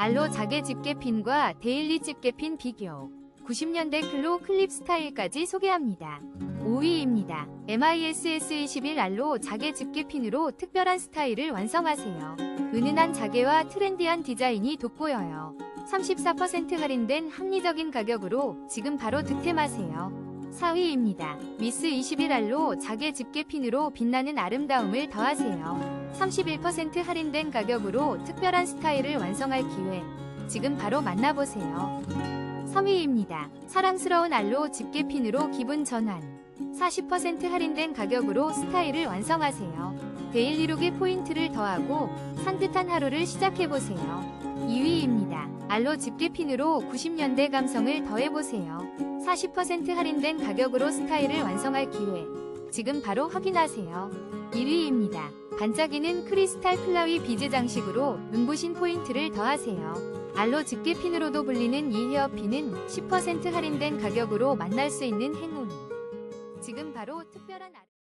알로 자개 집게핀과 데일리 집게핀 비교 90년대 클로 클립 스타일까지 소개합니다. 5위입니다. MISS21 알로 자개 집게핀으로 특별한 스타일을 완성하세요. 은은한 자개와 트렌디한 디자인이 돋보여요. 34% 할인된 합리적인 가격으로 지금 바로 득템하세요. 4위입니다. 미스 21알로 자개 집게 핀으로 빛나는 아름다움을 더하세요. 31% 할인된 가격으로 특별한 스타일을 완성할 기회. 지금 바로 만나보세요. 3위입니다. 사랑스러운 알로 집게 핀으로 기분 전환. 40% 할인된 가격으로 스타일을 완성하세요. 데일리룩에 포인트를 더하고 산뜻한 하루를 시작해보세요. 2위입니다. 알로 집게핀으로 90년대 감성을 더해보세요. 40% 할인된 가격으로 스타일을 완성할 기회. 지금 바로 확인하세요. 1위입니다. 반짝이는 크리스탈 플라위 비즈 장식으로 눈부신 포인트를 더하세요. 알로 집게핀으로도 불리는 이 헤어핀은 10% 할인된 가격으로 만날 수 있는 행운. 지금 바로 특별한 아-